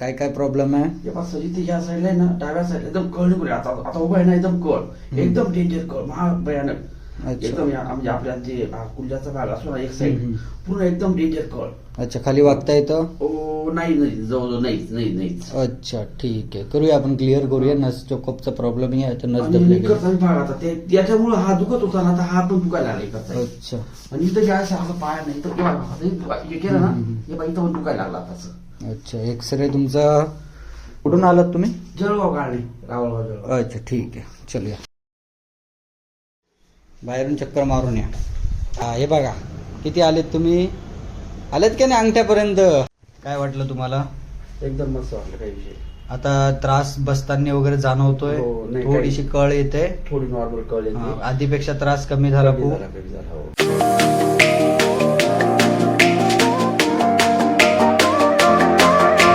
काय काय प्रॉब्लेम आहे? हे इथे या साईडला आहे ना डाव्या साईडला एकदम कळ निघून आता आता उभा आहे ना एकदम कळ एकदम डेंजर कळ महा भयानक अच्छा. एकदम या- म्हणजे आपल्या जे आ, कुंजाचा भाग असतो ना एक साईड हम्म. पूर्ण एकदम डेंजर कळ अच्छा खाली वागता येतं नाही नाही जवळ नाहीच नाही नाहीच अच्छा ठीक आहे. करूया आपण क्लिअर करूया. नस चोकअपचा प्रॉब्लेम आहे तर नस आणि दबले निकटचा भाग आता. ते त्याच्यामुळे हा दुखत होता ना आता हा पण दुखायला लागला अच्छा. आणि इथं आहे असं पाय नाही तर आता हे दुखा- हे केलं ना. हे बाई इथं पण दुखायला लागला आताच अच्छा एक्सरे तुमचा कुठून आलात तुम्ही? जळगाव काढणे रावळगाव जळगाव. अच्छा ठीक आहे. चलूया. बाहेरून चक्कर मारून या. हा हे बघा किती आलेत तुम्ही? आलेत का नाही अंगठ्यापर्यंत? काय वाटलं तुम्हाला? एकदम मस्त वाटलं काही विषय आता त्रास बसताना वगैरे जाणवतोय? हो, नाही, थोडीशी कळ येते? थोडी नॉर्मल कळ येते. हा, आधीपेक्षा त्रास कमी झाला खूप. झाला कमी झाला हो.